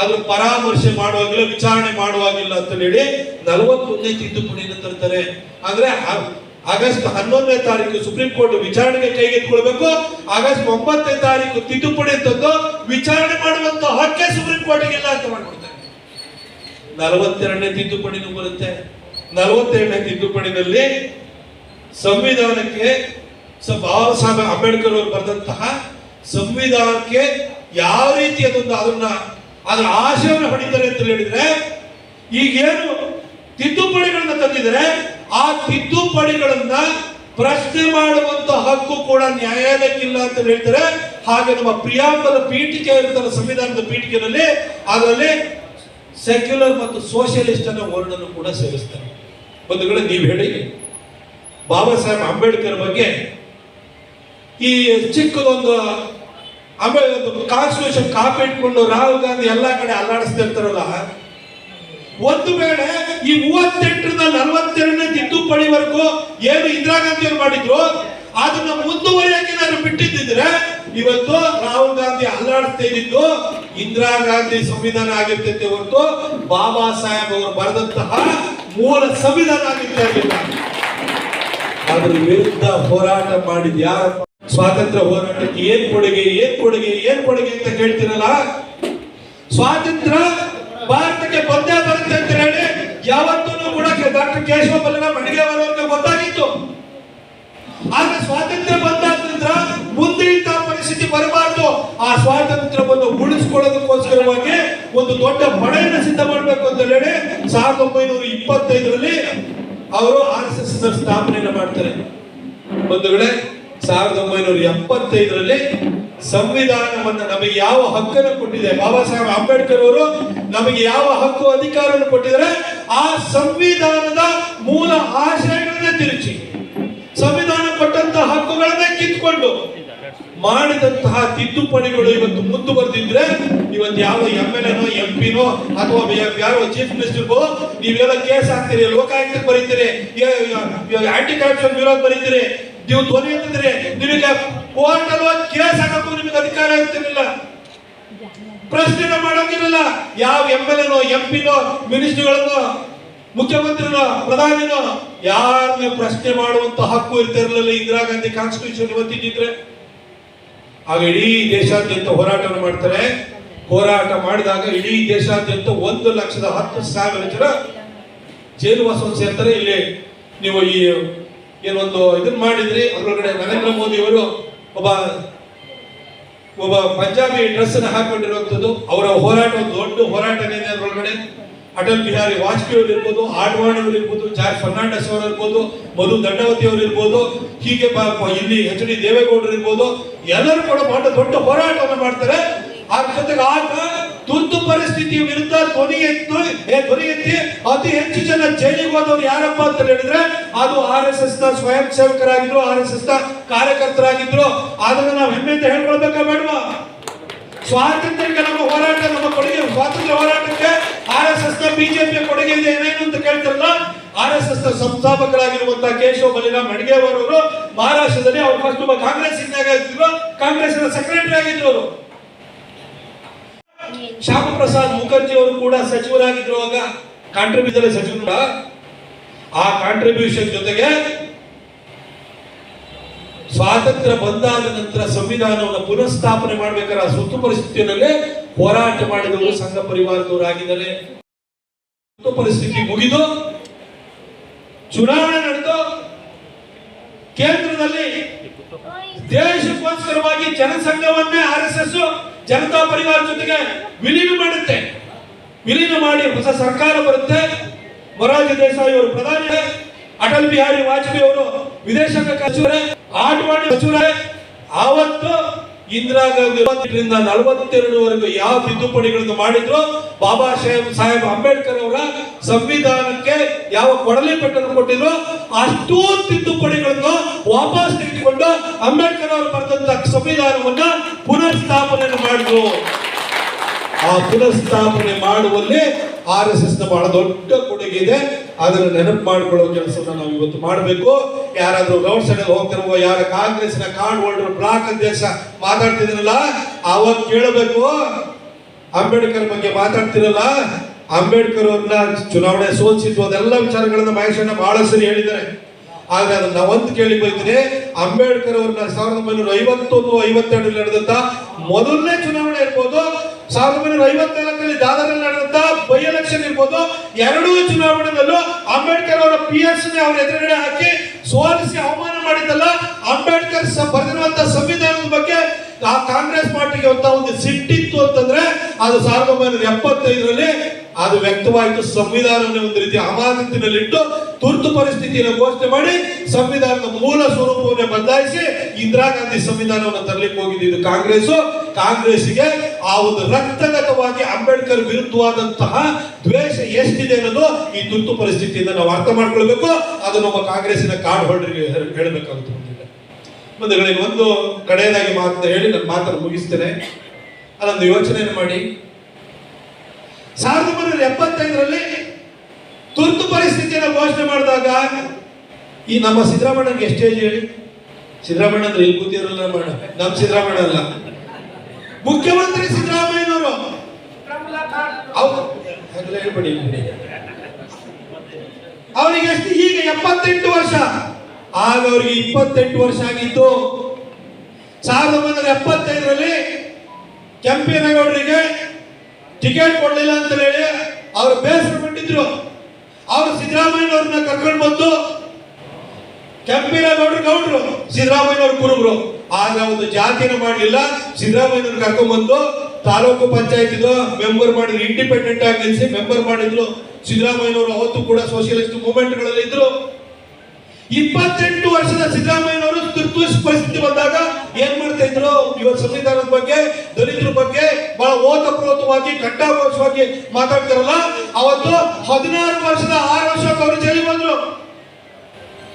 ಅದನ್ನ ಪರಾಮರ್ಶೆ ಮಾಡುವಾಗಿಲ್ಲ ವಿಚಾರಣೆ ಮಾಡುವಾಗಿಲ್ಲ ಅಂತ ಹೇಳಿ ನಲವತ್ತೊಂದನೇ ತಿದ್ದುಪಡಿಯನ್ನು ತರ್ತಾರೆ. ಅಂದ್ರೆ ಆಗಸ್ಟ್ ಹನ್ನೊಂದನೇ ತಾರೀಕು ಸುಪ್ರೀಂ ಕೋರ್ಟ್ ವಿಚಾರಣೆಗೆ ಕೈಗೆತ್ತಿಕೊಳ್ಬೇಕು. ಆಗಸ್ಟ್ ಒಂಬತ್ತನೇ ತಾರೀಕು ತಿದ್ದುಪಡಿ ತಂದು ವಿಚಾರಣೆ ಮಾಡುವಂತ ಹಕ್ಕೆ ಸುಪ್ರೀಂ ಕೋರ್ಟ್ಗೆ ಇಲ್ಲ ಅಂತ ಮಾಡ್ಕೊಡ್ತಾರೆ. ನಲವತ್ತೆರಡನೇ ತಿದ್ದುಪಡಿನೂ ಬರುತ್ತೆ. ನಲವತ್ತೆರಡನೇ ತಿದ್ದುಪಡಿನಲ್ಲಿ ಸಂವಿಧಾನಕ್ಕೆ ಬಾಬಾ ಸಾಹೇಬ್ ಅಂಬೇಡ್ಕರ್ ಅವರು ಬರೆದಂತಹ ಸಂವಿಧಾನಕ್ಕೆ ಯಾವ ರೀತಿ ಅದೊಂದು ಅದನ್ನ ಅದರ ಆಶಯವನ್ನು ಹೊಡಿತಾರೆ ಅಂತ ಹೇಳಿದ್ರೆ, ಈಗೇನು ತಿದ್ದುಪಡಿಗಳನ್ನ ತಂದಿದ್ದಾರೆ, ಆ ತಿದ್ದುಪಡಿಗಳನ್ನ ಪ್ರಶ್ನೆ ಮಾಡುವಂತ ಹಕ್ಕು ಕೂಡ ನ್ಯಾಯಾಲಯಕ್ಕಿಲ್ಲ ಅಂತ ಹೇಳ್ತಾರೆ. ಹಾಗೆ ನಮ್ಮ ಪ್ರಿಯಾಂಬಲ ಪೀಠಿಕೆ ಇರ್ತಾರೆ ಸಂವಿಧಾನದ ಪೀಠಿಕೆನಲ್ಲಿ ಅದರಲ್ಲಿ ಸೆಕ್ಯುಲರ್ ಮತ್ತು ಸೋಷಿಯಲಿಸ್ಟ್ ಅನ್ನೋ ವರ್ಡನ್ನು ಕೂಡ ಸೇರಿಸ್ತಾರೆ. ಬಂಧುಗಳೇ ನೀವು ಹೇಳಿ, ಬಾಬಾ ಸಾಹೇಬ್ ಅಂಬೇಡ್ಕರ್ ಬಗ್ಗೆ ಈ ಚಿಕ್ಕದೊಂದು ಆಮೇಲೆ ಕಾನ್ಸ್ಟಿಟ್ಯೂಷನ್ ಕಾಪಿ ಇಟ್ಕೊಂಡು ರಾಹುಲ್ ಗಾಂಧಿ ಎಲ್ಲ ಕಡೆ ಅಲ್ಲಾಡಿಸ್ತಿರ್ತಾರಲ್ಲ. ಒಂದು ವೇಳೆ ಈ ಮೂವತ್ತೆಂಟರಿಂದ ನಲವತ್ತೆರಡನೇ ತಿದ್ದುಪಡಿವರೆಗೂ ಏನು ಇಂದಿರಾ ಗಾಂಧಿ ಅವರು ಮಾಡಿದ್ರು, ಅದನ್ನ ಮುಂದುವರಿಯಾಗಿ ನಾನು ಬಿಟ್ಟಿದ್ದಿದ್ರೆ, ಇವತ್ತು ರಾಹುಲ್ ಗಾಂಧಿ ಅಲ್ಲಾಡಿಸ್ತಾ ಇದ್ದಿದ್ದು ಇಂದಿರಾ ಗಾಂಧಿ ಸಂವಿಧಾನ ಆಗಿರ್ತೈತೆ ಹೊರತು ಬಾಬಾ ಸಾಹೇಬ್ ಅವರು ಬರೆದಂತಹ ಮೂಲ ಸಂವಿಧಾನ ಆಗಿರ್ತಾ ಇರಲಿಲ್ಲ ಅದ್ರ ವಿರುದ್ಧ ಹೋರಾಟ ಮಾಡಿದ ಯಾರಪ್ಪ ಸ್ವಾತಂತ್ರ್ಯ ಹೋರಾಟಕ್ಕೆ ಏನ್ ಕೊಡುಗೆ ಏನ್ ಕೊಡುಗೆ ಏನ್ ಕೊಡುಗೆ ಅಂತ ಕೇಳ್ತಿರಲ್ಲ? ಸ್ವಾತಂತ್ರ್ಯ ಭಾರತಕ್ಕೆ ಬಂದೇ ಬರುತ್ತೆ ಅಂತ ಹೇಳಿ ಯಾವತ್ತೂ ಕೂಡ ಡಾಕ್ಟರ್ ಕೇಶವ ಬಲ್ಲನ ಅಂತ ಗೊತ್ತಾಗಿತ್ತು. ಆದ್ರೆ ಸ್ವಾತಂತ್ರ್ಯ ಬಂದಾದ ನಂತರ ಮುಂದೆ ಇಂತಹ ಪರಿಸ್ಥಿತಿ ಬರಬಾರ್ದು. ಆ ಸ್ವಾತಂತ್ರ್ಯವನ್ನು ಉಳಿಸ್ಕೊಳ್ಳೋದಕ್ಕೋಸ್ಕರವಾಗಿ ಒಂದು ದೊಡ್ಡ ಮಳೆಯನ್ನು ಸಿದ್ಧ ಮಾಡಬೇಕು ಅಂತ ಹೇಳಿ ಸಾವಿರದ ಒಂಬೈನೂರ ಇಪ್ಪತ್ತೈದರಲ್ಲಿ ಅವರು ಆರ್ ಎಸ್ ಎಸ್ ಸ್ಥಾಪನೆಯನ್ನು ಮಾಡ್ತಾರೆ. ಬಂಧುಗಳೇ ಸಾವಿರದ ಒಂಬೈನೂರ ಎಪ್ಪತ್ತೈದರಲ್ಲಿ ಸಂವಿಧಾನವನ್ನು ನಮಗೆ ಯಾವ ಹಕ್ಕನ್ನು ಕೊಟ್ಟಿದೆ? ಬಾಬಾ ಸಾಹೇಬ್ ಅಂಬೇಡ್ಕರ್ ಅವರು ನಮಗೆ ಯಾವ ಹಕ್ಕು ಅಧಿಕಾರವನ್ನು ಕೊಟ್ಟಿದ್ದಾರೆ? ಆ ಸಂವಿಧಾನದ ಮೂಲ ಆಶಯಗಳನ್ನೇ ತಿರುಚಿ. ಸಂವಿಧಾನ ಕೊಟ್ಟಂತಹ ಹಕ್ಕುಗಳನ್ನೇ ಕಿತ್ಕೊಂಡು ಮಾಡಿದಂತಹ ತಿದ್ದುಪಡಿಗಳು ಇವತ್ತು ಮುಂದುವರೆದಿದ್ರೆ ಇವತ್ತು ಯಾವ ಎಂ ಎಲ್ ಎನೋ, ಎಂ ಪಿನೋ ಅಥವಾ ಯಾ- ಯಾರೋ ಚೀಫ್ ಮಿನಿಸ್ಟರ್ಗೋ, ನೀವೆಲ್ಲ ಕೇಸ್ ಹಾಕ್ತೀರಿ ಲೋಕಾಯುಕ್ತಕ್ಕೆ ಬರೀತೀರಿ ಆಂಟಿ ಕರಪ್ಷನ್ ಬ್ಯೂರೋ ಬರೀತೀರಿ ನೀವು ಧ್ವನಿ ಎತ್ತಿದ್ರೆ ನಿಮಗೆ ಕೋರ್ಟ್ ಅಲ್ವಾ ಕೇಸ್ ನಿಮಗೆ ಅಧಿಕಾರ ಇರ್ತಿರ್ಲಿಲ್ಲ ಪ್ರಶ್ನೆ ಮಾಡೋಕಿರಲಿಲ್ಲ ಯಾವ ಎಂ ಎಲ್ ಎನೋ ಎಂ ಪಿನೋ ಮಿನಿಸ್ಟರ್ಗಳನ್ನೋ, ಮುಖ್ಯಮಂತ್ರಿನೋ, ಪ್ರಧಾನಿನೋ, ಯಾರನ್ನ ಪ್ರಶ್ನೆ ಮಾಡುವಂತ ಹಕ್ಕು ಇರ್ತಿರಲಿಲ್ಲ ಇಂದಿರಾ ಗಾಂಧಿ ಕಾನ್ಸ್ಟಿಟ್ಯೂಷನ್ ಇವತ್ತಿದ್ರೆ ಆಗ ಇಡೀ ದೇಶಾದ್ಯಂತ ಹೋರಾಟವನ್ನು ಮಾಡ್ತಾರೆ. ಹೋರಾಟ ಮಾಡಿದಾಗ ಇಡೀ ದೇಶಾದ್ಯಂತ ಒಂದು ಲಕ್ಷದ ಹತ್ತು ಸಾವಿರ ಜನ ಜೈಲು ವಾಸವನ್ನು ಸೇರ್ತಾರೆ ಇಲ್ಲಿ ನೀವು ಈ ಏನೊಂದು ಇದನ್ನ ಮಾಡಿದ್ರಿ, ಅದ್ರೊಳಗಡೆ ನರೇಂದ್ರ ಮೋದಿ ಅವರು ಒಬ್ಬ ಒಬ್ಬ ಪಂಜಾಬಿ ಡ್ರೆಸ್ ಅನ್ನು ಹಾಕೊಂಡಿರುವಂತದ್ದು ಅವರ ಹೋರಾಟ ಒಂದು ದೊಡ್ಡ ಹೋರಾಟನೇ ಇದೆ ಅದರೊಳಗಡೆ. ಅಟಲ್ ಬಿಹಾರಿ ವಾಜಪೇಯಿ ಅವರು ಇರ್ಬೋದು ಆಡ್ವಾಣಿ ಅವರು ಇರ್ಬೋದು, ಜಾರ್ಜ್ ಫರ್ನಾಂಡಸ್ ಅವರು ಇರ್ಬೋದು, ಮಧು ದಂಡವತಿ ಅವರು ಇರ್ಬೋದು, ಹೀಗೆ ಇಲ್ಲಿ ಎಚ್ ಡಿ ದೇವೇಗೌಡರು ಇರ್ಬೋದು, ಎಲ್ಲರೂ ಕೂಡ ಬಹಳ ದೊಡ್ಡ ಹೋರಾಟವನ್ನು ಮಾಡ್ತಾರೆ. ಆ ಜೊತೆಗೆ ಆಗ ತುರ್ತು ಪರಿಸ್ಥಿತಿಯ ವಿರುದ್ಧ ಧ್ವನಿ ಎತ್ತು ಧ್ವನಿ ಎತ್ತಿ ಅತಿ ಹೆಚ್ಚು ಜನ ಜೈಲಿಗೆ ಹೋದವರು ಯಾರಪ್ಪ ಅಂತ ಹೇಳಿದ್ರೆ, ಅದು ಆರ್ ಎಸ್ ಎಸ್ನ ಸ್ವಯಂ ಸೇವಕರಾಗಿದ್ರು, ಆರ್ ಎಸ್ ಎಸ್ನ ಕಾರ್ಯಕರ್ತರಾಗಿದ್ರು. ಅದನ್ನ ನಾವು ಹೆಮ್ಮೆಯಿಂದ ಹೇಳ್ಕೊಳ್ಬೇಕಾ ಬೇಡವಾ? ಸ್ವಾತಂತ್ರ್ಯಕ್ಕೆ ನಮ್ಮ ಹೋರಾಟ, ನಮ್ಮ ಕೊಡುಗೆ, ಸ್ವಾತಂತ್ರ್ಯ ಹೋರಾಟಕ್ಕೆ ಆರ್ ಎಸ್ ಎಸ್ನ ಬಿಜೆಪಿಯ ಕೊಡುಗೆ ಇದೆ ಏನೇನು ಅಂತ ಕೇಳ್ತಾರಲ್ಲ, ಆರ್ ಎಸ್ ಎಸ್ನ ಸಂಸ್ಥಾಪಕರಾಗಿರುವಂತಹ ಕೇಶವ ಬಲಿರಾಮ್ ಅಡ್ಗೇವರ್ ಅವರು ಮಹಾರಾಷ್ಟ್ರದಲ್ಲಿ ಅವರು ಫಸ್ಟ್ ಒಬ್ಬ ಕಾಂಗ್ರೆಸ್ ಇದ್ರು ಕಾಂಗ್ರೆಸ್ ಸೆಕ್ರೆಟರಿ ಆಗಿದ್ರು ಅವರು. ಶ್ಯಾಮ ಪ್ರಸಾದ್ ಮುಖರ್ಜಿ ಅವರು ಕೂಡ ಸಚಿವರಾಗಿದ್ರು ಆಗ ಕಾಂಟ್ರಿಬ್ಯೂಷನ್ ಸಚಿವರು ಆ ಕಾಂಟ್ರಿಬ್ಯೂಷನ್ ಜೊತೆಗೆ ಸ್ವಾತಂತ್ರ್ಯ ಬಂದಾದ ನಂತರ ಸಂವಿಧಾನವನ್ನು ಪುನಃಸ್ಥಾಪನೆ ಮಾಡಬೇಕಾದ ಸುತ್ತು ಪರಿಸ್ಥಿತಿಯಲ್ಲಿ ಹೋರಾಟ ಮಾಡಿದವರು ಸಂಘ ಪರಿವಾರದವರು ಆಗಿದ್ದಾರೆ ಪರಿಸ್ಥಿತಿ ಮುಗಿದು ಚುನಾವಣೆ ನಡೆದು ಕೇಂದ್ರದಲ್ಲಿ ದೇಶಕ್ಕೋಸ್ಕರವಾಗಿ ಜನಸಂಘವನ್ನೇ R S S Janata Parivar ಜೊತೆಗೆ ವಿಲೀನ ಮಾಡುತ್ತೆ. ವಿಲೀನ ಮಾಡಿ ಹೊಸ ಸರ್ಕಾರ ಬರುತ್ತೆ. ಮೊರಾರ್ಜಿ ದೇಸಾಯಿ ಅವರು ಪ್ರಧಾನಿ. ಅಟಲ್ ಬಿಹಾರಿ ವಾಜಪೇಯಿ ಅವರು ವಿದೇಶಾಂಗ ಸಚಿವರೇ ಆಟವಾಡಿ ಸಚಿವರೇ. ಆವತ್ತು ಇಂದಿರಾ ಗಾಂಧಿ ನಲವತ್ತೆರಡುವರೆಗೂ ಯಾವ ತಿದ್ದುಪಡಿಗಳನ್ನು ಮಾಡಿದ್ರು ಬಾಬಾ ಸಾಹೇಬ್ ಸಾಹೇಬ್ ಅಂಬೇಡ್ಕರ್ ಅವರ ಸಂವಿಧಾನಕ್ಕೆ ಯಾವ ಕೊಡಲಿ ಪೆಟ್ಟನ್ನು ಕೊಟ್ಟಿದ್ರು ಅಷ್ಟೂ ತಿದ್ದುಪಡಿಗಳನ್ನು ವಾಪಸ್ ತೆಗೆದುಕೊಂಡು ಅಂಬೇಡ್ಕರ್ ಅವರು ಬರೆದಂತ ಸಂವಿಧಾನವನ್ನ ಪುನಃ ಸ್ಥಾಪನೆ ಮಾಡಿದ್ರು. ಆ ಪುನಃಸ್ಥಾಪನೆ ಮಾಡುವಲ್ಲಿ ಆರ್ ಎಸ್ ಎಸ್ನ ಬಹಳ ದೊಡ್ಡ ಕೊಡುಗೆ ಇದೆ. ಅದನ್ನು ನೆನಪು ಮಾಡಿಕೊಳ್ಳೋ ಕೆಲಸವನ್ನು ನಾವು ಇವತ್ತು ಮಾಡಬೇಕು. ಯಾರಾದರೂ ರೌಂಡ್ ಸೈಡ್ ಹೋಗ್ತಿರುವ ಯಾರ ಕಾಂಗ್ರೆಸ್ನ ಕಾರ್ಡ್ ಹೋಲ್ಡರ್ ಬ್ಲಾಕ್ ಅಧ್ಯಕ್ಷ ಮಾತಾಡ್ತಿದ್ರಲ್ಲ ಅವಾಗ ಕೇಳಬೇಕು. ಅಂಬೇಡ್ಕರ್ ಬಗ್ಗೆ ಮಾತಾಡ್ತಿರಲ್ಲ, ಅಂಬೇಡ್ಕರ್ ಅವ್ರನ್ನ ಚುನಾವಣೆ ಸೋಲಿಸಿದ್ದು, ಅದೆಲ್ಲ ವಿಚಾರಗಳನ್ನ ಮಹೇಶಣ್ಣ ಬಹಳ ಸರಿ ಹೇಳಿದ್ದಾರೆ. ಆದ್ರೆ ಅದನ್ನ ಒಂದು ಕೇಳಿ ಬೈತೀನಿ, ಅಂಬೇಡ್ಕರ್ ಅವ್ರನ್ನ ಸಾವಿರದ ಒಂಬೈನೂರ ಐವತ್ತೊಂದು ಐವತ್ತೆರಡರಲ್ಲಿ ನಡೆದಂತ ಮೊದಲನೇ ಚುನಾವಣೆ ಇರ್ಬೋದು ಸಾವಿರದ ಒಂಬೈನೂರ ಐವತ್ನಾಲ್ಕರಲ್ಲಿ ದಾದರಲ್ಲಿ ನಡೆದಂತ ಬೈ ಎಲೆಕ್ಷನ್ ಇರ್ಬೋದು ಎರಡೂ ಚುನಾವಣೆಯಲ್ಲೂ ಅಂಬೇಡ್ಕರ್ ಅವರ ಪಿ ಎಸ್ ಅವರ ಎದುರುಗಡೆ ಹಾಕಿ ಸೋಲಿಸಿ ಅವಮಾನ ಮಾಡಿದ್ದಲ್ಲ, ಅಂಬೇಡ್ಕರ್ ಬರೆದಿರುವಂತ ಸಂವಿಧಾನದ ಬಗ್ಗೆ ಆ ಕಾಂಗ್ರೆಸ್ ಪಾರ್ಟಿಗೆ ಅಂತ ಒಂದು ಸಿಟ್ಟಿತ್ತು ಅಂತಂದ್ರೆ ಅದು ಸಾವಿರದ ಒಂಬೈನೂರ ಎಪ್ಪತ್ತೈದರಲ್ಲಿ ಅದು ವ್ಯಕ್ತವಾಯಿತು. ಸಂವಿಧಾನವನ್ನು ಒಂದು ರೀತಿ ಅಮಾನತಿನಲ್ಲಿಟ್ಟು ತುರ್ತು ಪರಿಸ್ಥಿತಿಯನ್ನು ಘೋಷಣೆ ಮಾಡಿ ಸಂವಿಧಾನದ ಮೂಲ ಸ್ವರೂಪವನ್ನು ಬದಲಾಯಿಸಿ ಇಂದಿರಾ ಗಾಂಧಿ ಸಂವಿಧಾನವನ್ನು ತರಲಿಕ್ಕೆ ಹೋಗಿದ್ದು ಕಾಂಗ್ರೆಸ್ ಕಾಂಗ್ರೆಸ್ಗೆ ಆ ಒಂದು ರಕ್ತಗತವಾಗಿ ಅಂಬೇಡ್ಕರ್ ವಿರುದ್ಧವಾದಂತಹ ದ್ವೇಷ ಎಷ್ಟಿದೆ ಅನ್ನೋದು ಈ ತುರ್ತು ಪರಿಸ್ಥಿತಿಯಿಂದ ನಾವು ಅರ್ಥ ಮಾಡ್ಕೊಳ್ಬೇಕು. ಅದು ನಮ್ಮ ಕಾಂಗ್ರೆಸ್ಸಿನ ಕಾರ್ಡ್ ಹೋಲ್ಡರ್ಗೆ ಹೇಳಬೇಕಂತ ಬಂಧುಗಳಿಗೆ ಒಂದು ಕಡೆಯದಾಗಿ ಮಾತು ಹೇಳಿ ನನ್ನ ಮಾತನ್ನು ಮುಗಿಸ್ತೇನೆ. ಅದೊಂದು ಯೋಚನೆಯನ್ನು ಮಾಡಿ. ಸಾವಿರದ ಒಂಬೈನೂರ ಎಪ್ಪತ್ತೈದರಲ್ಲಿ ತುರ್ತು ಪರಿಸ್ಥಿತಿಯನ್ನು ಘೋಷಣೆ ಮಾಡಿದಾಗ ಈ ನಮ್ಮ ಸಿದ್ದರಾಮಣ್ಣಗೆ ಎಷ್ಟೇ ಹೇಳಿ? ಸಿದ್ದರಾಮಣ್ಣ ಅಂದ್ರೆ ಇಲ್ಲಿ ಕೂತಿರಲ್ಲ ನಮ್ಮ ಸಿದ್ದರಾಮಣ್ಣ ಅಲ್ಲ. ಮುಖ್ಯಮಂತ್ರಿ ಸಿದ್ದರಾಮಯ್ಯನವರು. ಅವರಿಗೆ ಎಷ್ಟು ಈಗ ಎಪ್ಪತ್ತೆಂಟು ವರ್ಷ. ಆಗ ಅವರಿಗೆ ಇಪ್ಪತ್ತೆಂಟು ವರ್ಷ ಆಗಿತ್ತು. ಸಾವಿರದ ಒಂಬೈನೂರ ಎಪ್ಪತ್ತೈದರಲ್ಲಿ ಕೆಂಪೇನಗೌಡರಿಗೆ ಟಿಕೆಟ್ ಕೊಡಲಿಲ್ಲ ಅಂತ ಹೇಳಿ ಅವರು ಬೇಸರ ಪಟ್ಟಿದ್ರು ಅವರು ಸಿದ್ದರಾಮಯ್ಯನವ್ರನ್ನ ಕರ್ಕೊಂಡು ಬಂದು ಕೆಂಪೇಗೌಡರು ಗೌಡ್ರು ಸಿದ್ದರಾಮಯ್ಯವ್ರ ಕುರುಬರು. ಆಗ ಒಂದು ಜಾತಿನ ಮಾಡಲಿಲ್ಲ ಸಿದ್ದರಾಮಯ್ಯವ್ರ ಕರ್ಕೊಂಡ್ಬಂದು ತಾಲೂಕು ಪಂಚಾಯತ್ ಮೆಂಬರ್ ಮಾಡಿದ್ರು ಇಂಡಿಪೆಂಡೆಂಟ್ ಆಗಿ ನಿಲ್ಲಿಸಿ ಮೆಂಬರ್ ಮಾಡಿದ್ರು. ಸಿದ್ದರಾಮಯ್ಯನವರು ಅವತ್ತು ಕೂಡ ಸೋಷಿಯಲಿಸ್ಟ್ ಮೂವ್ಮೆಂಟ್ಗಳಲ್ಲಿ ಇದ್ರು. ಇಪ್ಪತ್ತೆಂಟು ವರ್ಷದ ಸಿದ್ದರಾಮಯ್ಯನವರು ತುರ್ತು ಪರಿಸ್ಥಿತಿ ಬಂದಾಗ ಏನ್ ಮಾಡ್ತಾ ಇದ್ರು? ಇವತ್ತು ಸಂವಿಧಾನದ ಬಗ್ಗೆ, ದಲಿತರ ಬಗ್ಗೆ ಬಹಳ ಓತಪ್ರೋತವಾಗಿ ಕಟ್ಟಾಘೋಷವಾಗಿ ಮಾತಾಡ್ತಾರಲ್ಲ? ಅವತ್ತು ಹದಿನಾರು ವರ್ಷದ ಆರು ವರ್ಷಕ್ಕೆ ಅವರು ಜೈಲಿಗೆ ಬಂದ್ರು.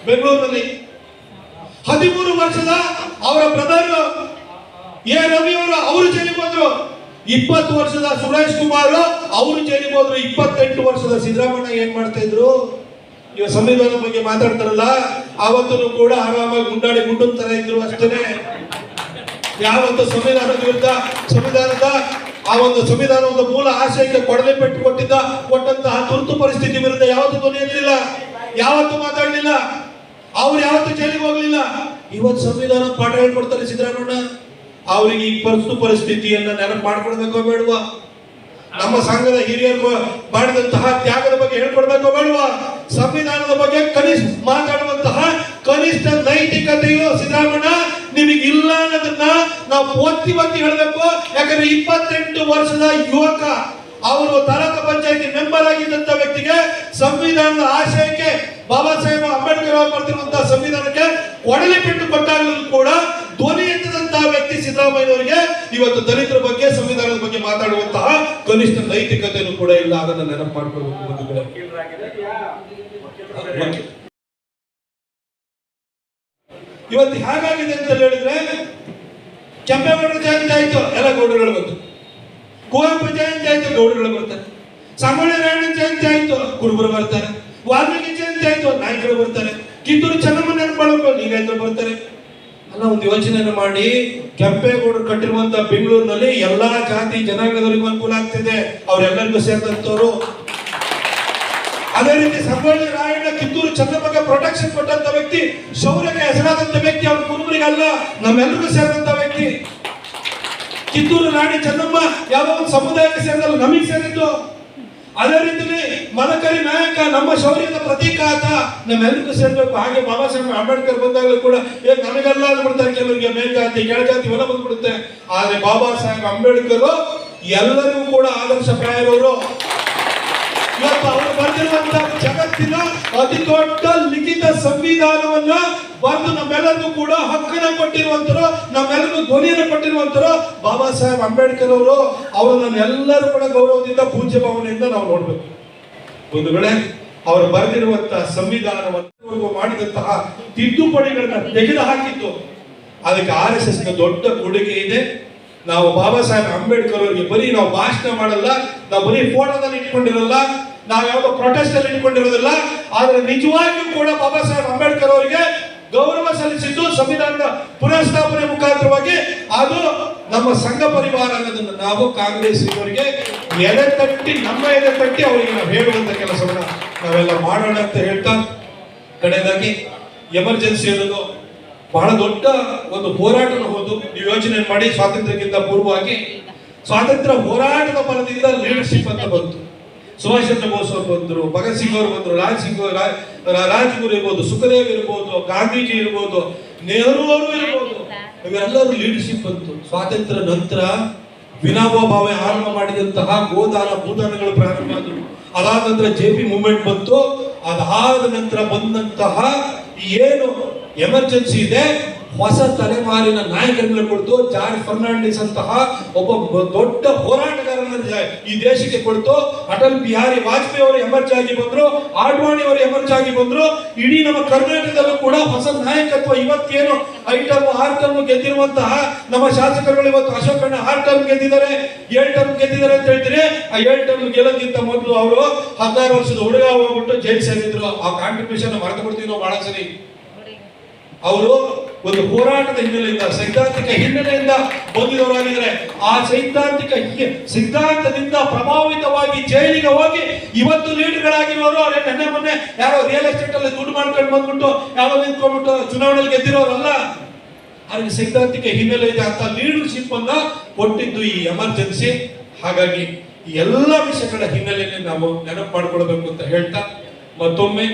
ಬೆಂಗಳೂರಿನಲ್ಲಿ ಹದಿಮೂರು ವರ್ಷದ ಅವರ ಬ್ರದರ್ ಎ. ರವಿ ಅವರು ಅವರು ಜೈಲಿಗೆ ಹೋದ್ರು. ಇಪ್ಪತ್ತು ವರ್ಷದ ಸುರೇಶ್ ಕುಮಾರ್, ಅವರು ಜೈಲಿಗೆ ಹೋದ್ರು. ಇಪ್ಪತ್ತೆಂಟು ವರ್ಷದ ಸಿದ್ದರಾಮಯ್ಯ ಏನ್ ಮಾಡ್ತಾ ಇದ್ರು? ಇವ ಸಂವಿಧಾನದ ಬಗ್ಗೆ ಮಾತಾಡ್ತಾರಲ್ಲ ಆವತ್ತೂ ಕೂಡ ಆರಾಮಾಗಿ ಗುಂಡಾಡಿ ಗುಂಡನ್ ತರ ಇದ್ರು ಅಷ್ಟೇ ಯಾವತ್ತು ಸಂವಿಧಾನದ ವಿರುದ್ಧ, ಸಂವಿಧಾನದ ಆ ಒಂದು ಸಂವಿಧಾನದ ಮೂಲ ಆಶಯಕ್ಕೆ ಕೊಡಲೆ ಪೆಟ್ಟು ಕೊಟ್ಟಿದ್ದ, ಕೊಟ್ಟಂತಹ ತುರ್ತು ಪರಿಸ್ಥಿತಿ ವಿರುದ್ಧ ಯಾವತ್ತು ಧ್ವನಿ ಎತ್ತಲಿಲ್ಲ ಯಾವತ್ತು ಮಾತಾಡಲಿಲ್ಲ. ಅವ್ರು ಯಾವತ್ತೂ ಜೈಲಿಗೆ ಹೋಗ್ಲಿಲ್ಲ. ಇವತ್ತು ಸಂವಿಧಾನ ಪಾಠ ಹೇಳ್ಕೊಡ್ತಾರೆ ಸಿದ್ದರಾಮಣ್ಣ ಅವರಿಗೆ ಈ ಪರಿಸ್ಥಿತಿ ಪರಿಸ್ಥಿತಿಯನ್ನ ನೆನಪು ಮಾಡ್ಕೊಡ್ಬೇಕೋ ಬೇಡವಾ? ನಮ್ಮ ಸಂಘದ ಹಿರಿಯರು ಮಾಡಿದಂತಹ ತ್ಯಾಗದ ಬಗ್ಗೆ ಹೇಳ್ಕೊಡ್ಬೇಕೋ ಬೇಡವಾ? ಸಂವಿಧಾನದ ಬಗ್ಗೆ ಕನಿಷ್ಠ ಮಾತಾಡುವಂತಹ ಕನಿಷ್ಠ ನೈತಿಕತೆಯು ಸಿದ್ದರಾಮಣ್ಣ ನಿಮಗೆ ಇಲ್ಲ ಅನ್ನೋದನ್ನ ನಾವು ಒತ್ತಿ ಒತ್ತಿ ಹೇಳಬೇಕು. ಯಾಕಂದ್ರೆ ಇಪ್ಪತ್ತೆಂಟು ವರ್ಷದ ಯುವಕ ಅವರು ತಾಲೂಕು ಪಂಚಾಯತಿ ಮೆಂಬರ್ ಆಗಿದ್ದಂತ ವ್ಯಕ್ತಿಗೆ ಸಂವಿಧಾನದ ಆಶಯಕ್ಕೆ ಬಾಬಾ ಸಾಹೇಬ್ ಅಂಬೇಡ್ಕರ್ ಅವರು ಸಂವಿಧಾನಕ್ಕೆ ಒಡಲಿ ಬಿಟ್ಟು ಕೊಟ್ಟಾಗಲೂ ಕೂಡ ಧ್ವನಿ ಎತ್ತದಂತಹ ವ್ಯಕ್ತಿ ಸಿದ್ದರಾಮಯ್ಯನವರಿಗೆ ಇವತ್ತು ದಲಿತರ ಬಗ್ಗೆ, ಸಂವಿಧಾನದ ಬಗ್ಗೆ ಮಾತಾಡುವಂತಹ ಕನಿಷ್ಠ ನೈತಿಕತೆಯನ್ನು ಕೂಡ ಇಲ್ಲ ಅದನ್ನು ನೆನಪು. ವಕೀಲ. ಇವತ್ತು ಹೇಗಾಗಿದೆ ಅಂತ ಹೇಳಿದ್ರೆ ಕೆಂಪೇಗೌಡರ ಜಯಂತಿ ಆಯ್ತು ಎಲ್ಲ ಗೌಡರುಗಳು ಬಂತು ಕುವೆಂಪು ಜಯಂತಿ ಆಯ್ತು ಗೌಡಗಳು ಬರ್ತಾರೆ. ಸಾಮಾನ್ಯ ರಾಯಣ ಜಯಂತಿ ಆಯ್ತು, ಕುರುಬರು ಬರ್ತಾರೆ. ವಾಲ್ಮೀಕಿ ಜಯಂತಿ ಆಯ್ತು, ನಾಯಕರು ಬರ್ತಾರೆ. ಕಿತ್ತೂರು ಚೆನ್ನಮ್ಮ ನೆನಪಾಳಬೇಕು ನೀವೇಂದ್ರ ಬರ್ತಾರೆ. ಅಲ್ಲ, ಒಂದು ಯೋಚನೆಯನ್ನು ಮಾಡಿ. ಕೆಂಪೇಗೌಡರು ಕಟ್ಟಿರುವಂತ ಬೆಂಗಳೂರಿನಲ್ಲಿ ಎಲ್ಲಾ ಜಾತಿ ಜನಾಂಗದವರಿಗೂ ಅನುಕೂಲ ಆಗ್ತಿದೆ. ಅವರೆಲ್ಲರಿಗೂ ಸೇರಿದಂತವರು. ಅದೇ ರೀತಿ ಸಂಗೊಳ್ಳಿ ರಾಯಣ್ಣ ಕಿತ್ತೂರು ಚಂದ್ರಮಗ ಪ್ರೊಟೆಕ್ಷನ್ ಕೊಟ್ಟಂತ ವ್ಯಕ್ತಿ, ಶೌರ್ಯಕ್ಕೆ ಹೆಸರಾದಂತ ವ್ಯಕ್ತಿ, ಅವ್ರ ಕುರುಬರಿಗಲ್ಲ ನಮ್ಮೆಲ್ಲರಿಗೂ ಸೇರಿದಂತ ವ್ಯಕ್ತಿ. ಕಿತ್ತೂರು ರಾಣಿ ಚೆನ್ನಮ್ಮ ಯಾವ ಸಮುದಾಯಕ್ಕೆ ಸೇರಿದಲ್ಲ ನಮಗೆ ಸೇರಿದ್ದು. ಅದೇ ರೀತಿಯಲ್ಲಿ ಮನಕರಿ ನಾಯಕ ನಮ್ಮ ಶೌರ್ಯದ ಪ್ರತೀಕ ಆತ ನಮ್ಮೆಲ್ಲರಿಗೂ ಸೇರ್ಬೇಕು. ಹಾಗೆ ಬಾಬಾ ಸಾಹೇಬ್ ಅಂಬೇಡ್ಕರ್ ಬಂದಾಗಲೂ ಕೂಡ, ಏ ನಮಗೆಲ್ಲ ಅಂದ್ಬಿಡ್ತಾರೆ ಕೆಲವರಿಗೆ, ಮೇಲ್ಜಾತಿ, ಕೆಳಜಾತಿ ಹೊಲ ಬಂದ್ಬಿಡುತ್ತೆ. ಆದ್ರೆ ಬಾಬಾ ಸಾಹೇಬ್ ಅಂಬೇಡ್ಕರ್ ಎಲ್ಲರಿಗೂ ಕೂಡ ಆದರ್ಶಪ್ರಾಯರವರು ಇವತ್ತು ಅವರು ಬರೆದಿರುವಂತ ಜಗತ್ತಿನ ಅತಿ ದೊಡ್ಡ ಲಿಖಿತ ಸಂವಿಧಾನವನ್ನ ಬಂದು ನಮ್ಮೆಲ್ಲರಿಗೂ ಕೂಡ ಹಕ್ಕನ್ನ ಕೊಟ್ಟಿರುವಂತರು ನಮ್ಮೆಲ್ಲರಿಗೂ ಧ್ವನಿಯನ್ನು ಕೊಟ್ಟಿರುವಂತರು ಬಾಬಾ ಸಾಹೇಬ್ ಅಂಬೇಡ್ಕರ್ ಅವರು. ಅವರನ್ನ ಎಲ್ಲರೂ ಕೂಡ ಗೌರವದಿಂದ, ಪೂಜ್ಯ ಭಾವನೆಯಿಂದ ನಾವು ನೋಡ್ಬೇಕು. ಒಂದು ವೇಳೆ ಅವರು ಬರೆದಿರುವಂತಹ ಸಂವಿಧಾನವನ್ನು ಮಾಡಿದಂತಹ ತಿದ್ದುಪಡಿಗಳನ್ನ ತೆಗೆದು ಹಾಕಿತ್ತು. ಅದಕ್ಕೆ ಆರ್ ಎಸ್ ಎಸ್ ದೊಡ್ಡ ಕೊಡುಗೆ ಇದೆ. ನಾವು ಬಾಬಾ ಸಾಹೇಬ್ ಅಂಬೇಡ್ಕರ್ ಅವರಿಗೆ ಬರೀ ನಾವು ಭಾಷಣ ಮಾಡಲ್ಲ, ನಾವು ಬರೀ ಫೋಟೋದಲ್ಲಿ ಇಟ್ಕೊಂಡಿರಲ್ಲ ನಾವು ಯಾವುದೋ ಪ್ರೊಟೆಸ್ಟ್ ಅಲ್ಲಿ ಇಟ್ಕೊಂಡಿರೋದಿಲ್ಲ ಆದ್ರೆ ನಿಜವಾಗಿಯೂ ಕೂಡ ಬಾಬಾ ಸಾಹೇಬ್ ಅಂಬೇಡ್ಕರ್ ಅವರಿಗೆ ಗೌರವ ಸಲ್ಲಿಸಿದ್ದು ಸಂವಿಧಾನದ ಪುನಃಸ್ಥಾಪನೆ ಮುಖಾಂತರವಾಗಿ. ಅದು ನಮ್ಮ ಸಂಘ ಪರಿವಾರ ಅನ್ನೋದನ್ನು ನಾವು ಕಾಂಗ್ರೆಸ್ ಇವರಿಗೆ ಎದೆ ತಟ್ಟಿ ನಮ್ಮ ಎದೆ ತಟ್ಟಿ ಅವರಿಗೆ ನಾವು ಹೇಳುವಂತ ಕೆಲಸವನ್ನ ನಾವೆಲ್ಲ ಮಾಡೋಣ ಅಂತ ಹೇಳ್ತಾ, ಕಡೆಯದಾಗಿ ಎಮರ್ಜೆನ್ಸಿ ಅನ್ನೋದು ಬಹಳ ದೊಡ್ಡ ಒಂದು ಹೋರಾಟನ ಹೋದು. ನೀವು ಯೋಚನೆ ಮಾಡಿ ಸ್ವಾತಂತ್ರ್ಯಕ್ಕಿಂತ ಪೂರ್ವವಾಗಿ ಸ್ವಾತಂತ್ರ್ಯ ಹೋರಾಟದ ಫಲದಿಂದ ಲೀಡರ್ಶಿಪ್ ಅಂತ ಬಂತು. ಸುಭಾಷ್ ಚಂದ್ರ ಬೋಸ್ ಅವರು ಬಂದರು, ಭಗತ್ ಸಿಂಗ್ ಅವರು ಬಂದರು, ರಾಜ್ ಸಿಂಗ್ ರಾಜ್ಗುರು ಇರ್ಬೋದು, ಸುಖದೇವ್ ಇರ್ಬೋದು, ಗಾಂಧೀಜಿ ಇರ್ಬೋದು ನೆಹರು ಅವರು ಇರ್ಬೋದು, ಇವೆಲ್ಲರೂ ಲೀಡರ್ಶಿಪ್ ಬಂತು. ಸ್ವಾತಂತ್ರ್ಯ ನಂತರ ವಿನೋಬಾ ಭಾವೆ ಆರಂಭ ಮಾಡಿದಂತಹ ಗೋದಾನ ಭೂದಾನಗಳು ಪ್ರಾರಂಭ ಆದವು. ಅದಾದ ನಂತರ ಜೆ ಪಿ ಮೂವ್ಮೆಂಟ್ ಬಂತು. ಅದಾದ ನಂತರ ಬಂದಂತಹ ಏನು ಎಮರ್ಜೆನ್ಸಿ ಇದೆ, ಹೊಸ ತಲೆಮಾರಿನ ನಾಯಕರನ್ನ ಕೊಡ್ತು. ಜಾರ್ಜ್ ಫರ್ನಾಂಡಿಸ್ ಅಂತಹ ಒಬ್ಬ ದೊಡ್ಡ ಜ- ಈ ದೇಶಕ್ಕೆ ಕೊಡ್ತು ಅಟಲ್ ಬಿಹಾರಿ ವಾಜಪೇಯಿ ಅವರು ಎಮರ್ಜ್ ಆಗಿ ಬಂದ್ರು, ಆಡ್ವಾಣಿ ಅವರು ಎಮರ್ಜ್ ಆಗಿ ಬಂದ್ರು, ಇಡೀ ನಮ್ಮ ಕರ್ನಾಟಕದಲ್ಲೂ ಕೂಡ ಹೊಸ ನಾಯಕತ್ವ ಇವತ್ತೇನು ಐಟಮ್ ಆರ್ ಟರ್ಮ್ ಗೆದ್ದಿರುವಂತಹ ನಮ್ಮ ಶಾಸಕರುಗಳು ಇವತ್ತು ಅಶೋಕಣ್ಣ ಆರ್ ಟರ್ಮ್ ಗೆದ್ದಿದ್ದಾರೆ ಏಳ್ ಟರ್ಮ್ ಗೆದ್ದಿದ್ದಾರೆ ಅಂತ ಹೇಳ್ತೀರಿ. ಆ ಏಳ್ ಟರ್ಮ್ ಗೆಲ್ಲೋಕ್ಕಿಂತ ಮೊದಲು ಅವರು ಹದಿನಾರು ವರ್ಷದ ಹುಡುಗ ಹೋಗ್ಬಿಟ್ಟು ಜೈಲ್ ಸೇರಿದ್ರು. ಆ ಕಾಂಟ್ರಿಬ್ಯೂಷನ್ ಮರೆತು ಬಿಡ್ತೀವಿ ನಾವು ಬಹಳ ಸರಿ. ಅವರು ಒಂದು ಹೋರಾಟದ ಹಿನ್ನೆಲೆಯಿಂದ, ಸೈದ್ಧಾಂತಿಕ ಹಿನ್ನೆಲೆಯಿಂದ ಬಂದಿರೋರಾಗಿದ್ದಾರೆ ಆ ಸೈದ್ಧಾಂತಿಕ ಸಿದ್ಧಾಂತದಿಂದ ಪ್ರಭಾವಿತವಾಗಿ ಜೈಲಿಗೆ ಹೋಗಿ ಇವತ್ತು ಲೀಡರ್ಗಳಾಗಿರೋರು, ಅವರೇ ನೆನ್ನೆ ಮೊನ್ನೆ ಯಾರೋ ರಿಯಲ್ ಎಸ್ಟೇಟ್ ಅಲ್ಲಿ ದುಡ್ಡು ಮಾಡ್ಕೊಂಡು ಬಂದ್ಬಿಟ್ಟು, ಯಾರೋ ನಿಂತ್ಕೊಂಡ್ಬಿಟ್ಟು ಚುನಾವಣೆಯಲ್ಲಿ ಗೆದ್ದಿರೋರಲ್ಲ? ಅವ್ರಿಗೆ ಸೈದ್ಧಾಂತಿಕ ಹಿನ್ನೆಲೆ ಇದೆ ಅಂತ ಲೀಡರ್ಶಿಪ್ ಅನ್ನ ಕೊಟ್ಟಿದ್ದು ಈ ಎಮರ್ಜೆನ್ಸಿ ಹಾಗಾಗಿ ಎಲ್ಲ ವಿಷಯಗಳ ಹಿನ್ನೆಲೆಯಲ್ಲಿ ನಾವು ನೆನಪು ಮಾಡ್ಕೊಳ್ಬೇಕು ಅಂತ ಹೇಳ್ತಾ ಮತ್ತೊಮ್ಮೆ